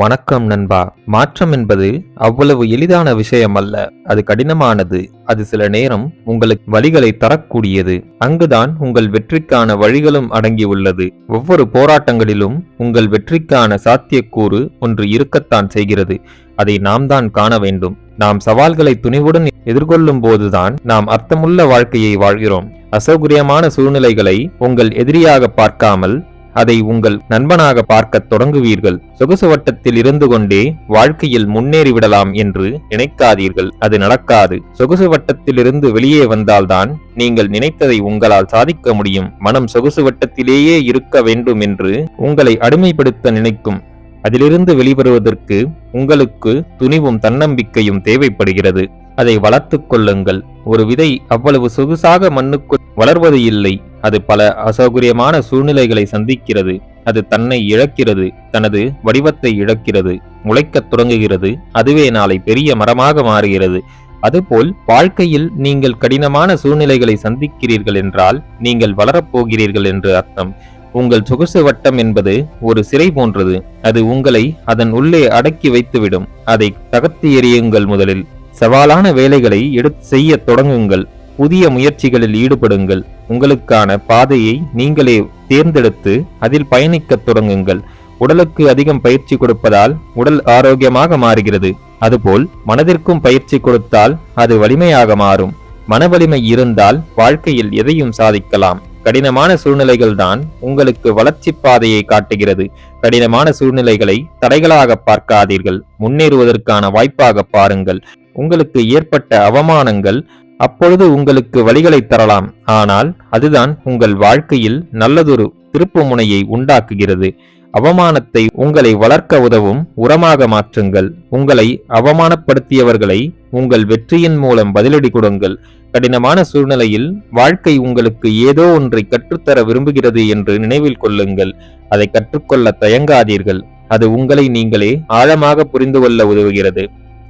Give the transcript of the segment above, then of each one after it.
வணக்கம் நண்பா. மாற்றம் என்பது அவ்வளவு எளிதான விஷயம் அல்ல அது கடினமானது. அது சில நேரம் உங்களுக்கு வழிகளை தரக்கூடியது. அங்குதான் உங்கள் வெற்றிக்கான வழிகளும் அடங்கியுள்ளது ஒவ்வொரு போராட்டங்களிலும் உங்கள் வெற்றிக்கான சாத்தியக்கூறு ஒன்று இருக்கத்தான் செய்கிறது. அதை நாம் தான் காண வேண்டும். நாம் சவால்களை துணிவுடன் எதிர்கொள்ளும் போதுதான் நாம் அர்த்தமுள்ள வாழ்க்கையை வாழ்கிறோம். அசௌகரியமான சூழ்நிலைகளை உங்கள் எதிரியாக பார்க்காமல் அதை உங்கள் நண்பனாக பார்க்கத் தொடங்குவீர்கள். சொகுசு வட்டத்தில் இருந்து கொண்டே வாழ்க்கையில் முன்னேறிவிடலாம் என்று நினைக்காதீர்கள். அது நடக்காது. சொகுசு வட்டத்திலிருந்து வெளியே வந்தால்தான் நீங்கள் நினைத்ததை உங்களால் சாதிக்க முடியும். மனம் சொகுசு வட்டத்திலேயே இருக்க வேண்டும் என்று உங்களை அடிமைப்படுத்த நினைக்கும். அதிலிருந்து வெளிவருவதற்கு உங்களுக்கு துணிவும் தன்னம்பிக்கையும் தேவைப்படுகிறது. அதை வளர்த்து கொள்ளுங்கள். ஒரு விதை அவ்வளவு சொகுசாக மண்ணுக்குள் வளர்வது இல்லை. அது பல அசௌகரியமான சூழ்நிலைகளை சந்திக்கிறது. அது தன்னை இழக்கிறது. தனது வடிவத்தை இழக்கிறது. முளைக்கத் தொடங்குகிறது. அதுவே நாளை பெரிய மரமாக மாறுகிறது. அதுபோல் வாழ்க்கையில் நீங்கள் கடினமான சூழ்நிலைகளை சந்திக்கிறீர்கள் என்றால் நீங்கள் வளரப்போகிறீர்கள் என்று அர்த்தம். உங்கள் சொகுசு வட்டம் என்பது ஒரு சிறை போன்றது. அது உங்களை அதன் உள்ளே அடக்கி வைத்துவிடும். அதை தகர்த்து எறியுங்கள் முதலில். சவாலான வேலைகளை எடுத்து செய்ய தொடங்குங்கள். புதிய முயற்சிகளில் ஈடுபடுங்கள். உங்களுக்கான பாதையை நீங்களே தேர்ந்தெடுத்து அதில் பயணிக்கத் தொடங்குங்கள். உடலுக்கு அதிகம் பயிற்சி கொடுப்பதால் உடல் ஆரோக்கியமாக மாறுகிறது. அதுபோல் மனதிற்கும் பயிற்சி கொடுத்தால் அது வலிமையாக மாறும். மன வலிமை இருந்தால் வாழ்க்கையில் எதையும் சாதிக்கலாம். கடினமான சூழ்நிலைகள் தான் உங்களுக்கு வளர்ச்சி பாதையை காட்டுகிறது. கடினமான சூழ்நிலைகளை தடைகளாக பார்க்காதீர்கள். முன்னேறுவதற்கான வாய்ப்பாக பாருங்கள். உங்களுக்கு ஏற்பட்ட அவமானங்கள் அப்பொழுது உங்களுக்கு வழிகளை தரலாம். ஆனால் அதுதான் உங்கள் வாழ்க்கையில் நல்லதொரு திருப்பு முனையை உண்டாக்குகிறது. அவமானத்தை உங்களை வளர்க்க உதவும் உரமாக மாற்றுங்கள். உங்களை அவமானப்படுத்தியவர்களை உங்கள் வெற்றியின் மூலம் பதிலடி கொடுங்கள். கடினமான சூழ்நிலையில் வாழ்க்கை உங்களுக்கு ஏதோ ஒன்றை கற்றுத்தர விரும்புகிறது என்று நினைவில் கொள்ளுங்கள். அதை கற்றுக்கொள்ள தயங்காதீர்கள். அது உங்களை நீங்களே ஆழமாக புரிந்து கொள்ள உதவுகிறது.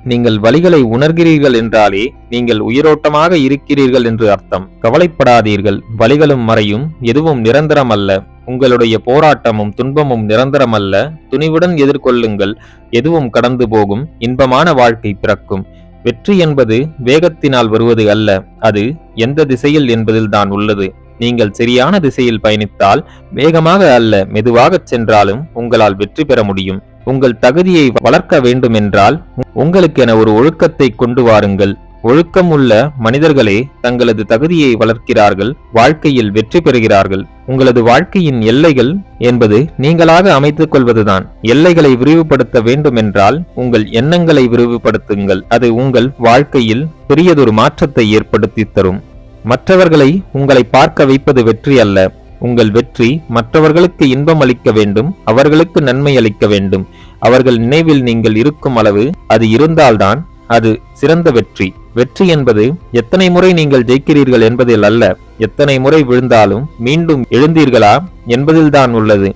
நீங்கள் வழிகளை உணர்கிறீர்கள் என்றாலே நீங்கள் உயிரோட்டமாக இருக்கிறீர்கள் என்று அர்த்தம். கவலைப்படாதீர்கள். வழிகளும் மறையும். எதுவும் நிரந்தரம் அல்ல உங்களுடைய போராட்டமும் துன்பமும் நிரந்தரமல்ல. துணிவுடன் எதிர்கொள்ளுங்கள். எதுவும் கடந்து போகும். இன்பமான வாழ்க்கை பிறக்கும். வெற்றி என்பது வேகத்தினால் வருவது அல்ல. அது எந்த திசையில் என்பதில் தான் உள்ளது. நீங்கள் சரியான திசையில் பயணித்தால் வேகமாக அல்ல. மெதுவாகச் சென்றாலும் உங்களால் வெற்றி பெற முடியும். உங்கள் தகுதியை வளர்க்க வேண்டுமென்றால் உங்களுக்கென ஒரு ஒழுக்கத்தை கொண்டு வாருங்கள். ஒழுக்கம் உள்ள மனிதர்களே தங்களது தகுதியை வளர்க்கிறார்கள் வாழ்க்கையில் வெற்றி பெறுகிறார்கள். உங்களது வாழ்க்கையின் எல்லைகள் என்பது நீங்களாக அமைத்துக் கொள்வதுதான். எல்லைகளை விரிவுபடுத்த வேண்டுமென்றால் உங்கள் எண்ணங்களை விரிவுபடுத்துங்கள். அது உங்கள் வாழ்க்கையில் பெரியதொரு மாற்றத்தை ஏற்படுத்தி தரும். மற்றவர்களை உங்களை பார்க்க வைப்பது வெற்றி அல்ல. உங்கள் வெற்றி மற்றவர்களுக்கு இன்பம் அளிக்க வேண்டும் அவர்களுக்கு நன்மை அளிக்க வேண்டும். அவர்கள் நினைவில் நீங்கள் இருக்கும் அளவு அது இருந்தால்தான் அது சிறந்த வெற்றி. வெற்றி என்பது எத்தனை முறை நீங்கள் ஜெயிக்கிறீர்கள் என்பதில் அல்ல எத்தனை முறை விழுந்தாலும் மீண்டும் எழுந்தீர்களா என்பதில்தான் உள்ளது.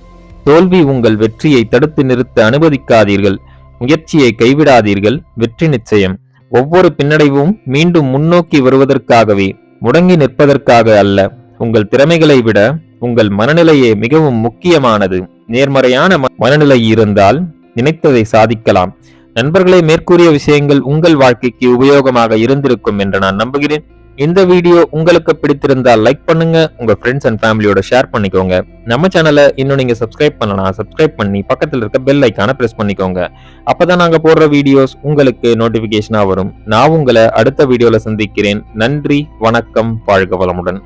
தோல்வி உங்கள் வெற்றியை தடுத்து நிறுத்த அனுமதிக்காதீர்கள் முயற்சியை கைவிடாதீர்கள் வெற்றி நிச்சயம். ஒவ்வொரு பின்னடைவும் மீண்டும் முன்னோக்கி வருவதற்காகவே முடங்கி நிற்பதற்காக அல்ல உங்கள் திறமைகளை விட உங்கள் மனநிலையே மிகவும் முக்கியமானது. நேர்மறையான மனநிலை இருந்தால் நினைத்ததை சாதிக்கலாம். நண்பர்களே மேற்கூறிய விஷயங்கள் உங்கள் வாழ்க்கைக்கு உபயோகமாக இருந்திருக்கும் என்று நான் நம்புகிறேன். இந்த வீடியோ உங்களுக்கு பிடித்திருந்தால் லைக் பண்ணுங்க உங்க ஃப்ரெண்ட்ஸ் அண்ட் ஃபேமிலியோட ஷேர் பண்ணிக்கோங்க. நம்ம சேனலை இன்னும் நீங்க சப்ஸ்கிரைப் பண்ணலாம் சப்ஸ்கிரைப் பண்ணி பக்கத்தில் இருக்க பெல் ஐக்கான பிரஸ் பண்ணிக்கோங்க. அப்பதான் நாங்க போடுற வீடியோஸ் உங்களுக்கு நோட்டிபிகேஷனா வரும். நான் உங்களை அடுத்த வீடியோல சந்திக்கிறேன். நன்றி வணக்கம் வாழ்க வளமுடன்.